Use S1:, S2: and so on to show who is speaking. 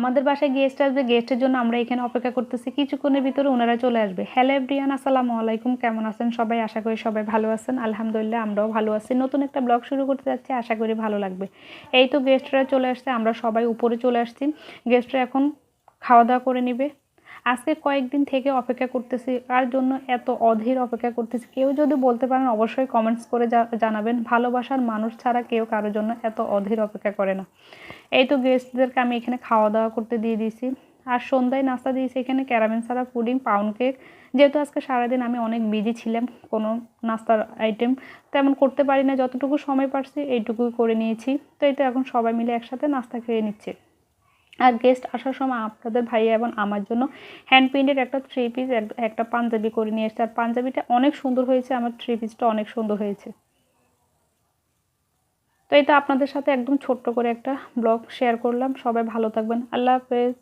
S1: আমাদের বাসায় গেস্ট আসবে গেস্টের জন্য আমরা এখানে অপেক্ষা করতেছি। কিছুক্ষণের ভিতরে ওনারা চলে আসবে। হ্যালো এভরিয়ান আসসালামু আলাইকুম, কেমন আছেন? সবাই আশা করি সবাই ভালো আছেন। আলহামদুলিল্লাহ, আমরাও ভালো আছি। নতুন একটা ব্লগ শুরু করতে যাচ্ছি, আশা করি ভালো লাগবে। এই তো গেস্টরা চলে আসছে, আমরা সবাই উপরে চলে আসছি। গেস্টরা এখন খাওয়া দাওয়া করে নিবে। আজকে কয়েকদিন থেকে অপেক্ষা করতেছি, কার জন্য এত অধীর অপেক্ষা করতেছি? কেউ যদি বলতে পারেন, অবশ্যই কমেন্টস করে জানাবেন। ভালোবাসার মানুষ ছাড়া কেউ কারোর জন্য এত অধীর অপেক্ষা করে না। এই তো গেস্টদেরকে আমি এখানে খাওয়া দাওয়া করতে দিয়ে দিয়েছি। আর সন্ধ্যায় নাস্তা দিয়েছি এখানে ক্যারামেল ছাড়া পুডিং পাউন্ড কেক যেহেতু আজকে সারাদিন আমি অনেক বিজি ছিলাম কোনো নাস্তার আইটেম তেমন করতে পারি না। যতটুকু সময় পারছি, এইটুকুই করে নিয়েছি। তো তো এখন সবাই মিলে একসাথে নাস্তা খেয়ে নিচ্ছে। আর গেস্ট আসার সময় আপনাদের ভাইয়া এবং আমার জন্য হ্যান্ড প্রিন্টের একটা থ্রি পিস একটা পাঞ্জাবি করে নিয়ে এসেছে। আর পাঞ্জাবিটা অনেক সুন্দর হয়েছে, আমার থ্রি পিসটা অনেক সুন্দর হয়েছে। তো তো আপনাদের সাথে একদম ছোট্ট করে একটা ব্লগ শেয়ার করলাম। সবাই ভালো থাকবেন। আল্লাহ হাফেজ।